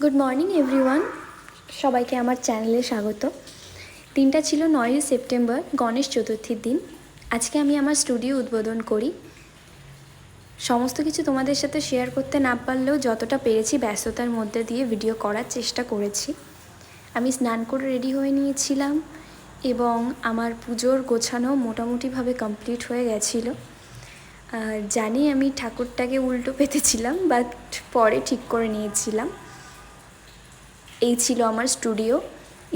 Good morning everyone সবাইকে আমার চ্যানেলে স্বাগত। দিনটা ছিল নয়ই সেপ্টেম্বর, গণেশ চতুর্থীর দিন। আজকে আমি আমার স্টুডিও উদ্বোধন করি। সমস্ত কিছু তোমাদের সাথে শেয়ার করতে না পারলেও যতটা পেরেছি ব্যস্ততার মধ্যে দিয়ে ভিডিও করার চেষ্টা করেছি। আমি স্নান করে রেডি হয়ে নিয়েছিলাম এবং আমার পুজোর গোছানো মোটামুটিভাবে কমপ্লিট হয়ে গেছিল। জানি আমি ঠাকুরটাকে উল্টো পেতেছিলাম বাট পরে ঠিক করে নিয়েছিলাম। এই ছিল আমার স্টুডিও।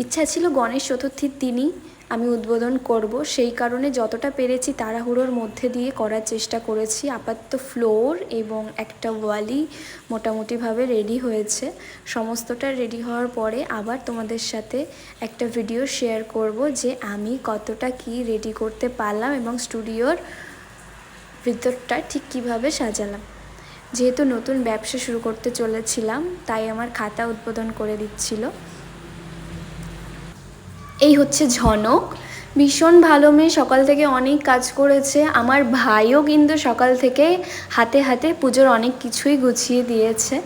ইচ্ছা ছিল গণেশ চতুর্থীর দিনই আমি উদ্বোধন করব। সেই কারণে যতটা পেরেছি তাড়াহুড়োর মধ্যে দিয়ে করার চেষ্টা করেছি। আপাতত ফ্লোর এবং একটা ওয়ালি মোটামুটিভাবে রেডি হয়েছে। সমস্তটা রেডি হওয়ার পরে আবার তোমাদের সাথে একটা ভিডিও শেয়ার করব যে আমি কতটা কি রেডি করতে পারলাম এবং স্টুডিওর ভিতরটা ঠিক কীভাবে সাজালাম। যেহেতু নতুন ব্যবসা শুরু করতে চলেছিলাম, তাই আমার খাতা উদ্বোধন করে দিচ্ছিল। এই হচ্ছে ঝনক। ভীষণ ভালো মেয়ে, সকাল থেকে অনেক কাজ করেছে। আমার ভাইও কিন্তু সকাল থেকে হাতে হাতে পুজোর অনেক কিছুই গুছিয়ে দিয়েছে।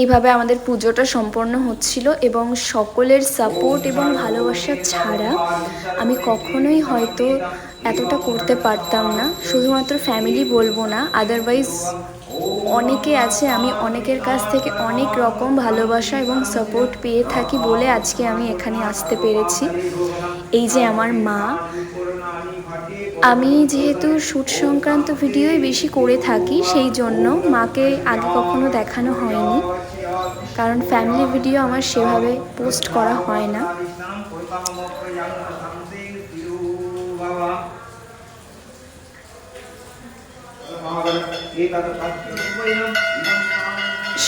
এইভাবে আমাদের পুজোটা সম্পন্ন হচ্ছিল এবং সকলের সাপোর্ট এবং ভালোবাসা ছাড়া আমি কখনোই হয়তো এতটা করতে পারতাম না। শুধুমাত্র ফ্যামিলি বলব না আদারওয়াইজ অনেকে আছে, আমি অনেকের কাছ থেকে অনেক রকম ভালোবাসা এবং সাপোর্ট পেয়ে থাকি বলে আজকে আমি এখানে আসতে পেরেছি। এই যে আমার মা আমি যেহেতু শ্যুট সংক্রান্ত ভিডিওই বেশি করে থাকি, সেই জন্য মাকে আগে কখনো দেখানো হয়নি। কারণ ফ্যামিলি ভিডিও আমার সেভাবে পোস্ট করা হয় না।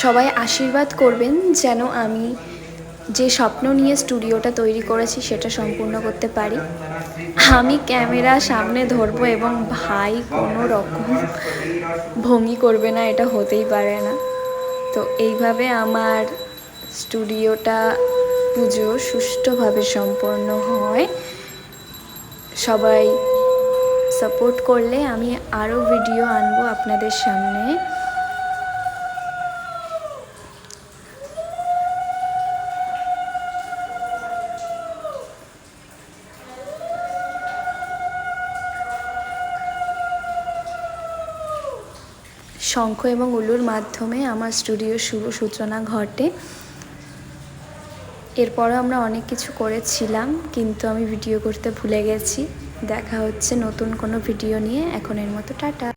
সবাই আশীর্বাদ করবেন যেন আমি যে স্বপ্ন নিয়ে স্টুডিওটা তৈরি করেছি সেটা সম্পূর্ণ করতে পারি। আমি ক্যামেরা সামনে ধরবো এবং ভাই কোনো রকম ভঙ্গি করবে না, এটা হতেই পারে না। তো এইভাবে আমার স্টুডিওটা পুজো সুষ্ঠুভাবে সম্পন্ন হয়। সবাই সাপোর্ট করলে আমি আরও ভিডিও আনব আপনাদের সামনে। শঙ্খ এবং উলুর মাধ্যমে আমার স্টুডিও শুভ সূচনা ঘটে। এরপরও আমরা অনেক কিছু করেছিলাম, কিন্তু আমি ভিডিও করতে ভুলে গেছি। দেখা হচ্ছে নতুন কোনো ভিডিও নিয়ে। এখন এর মতো টাটা।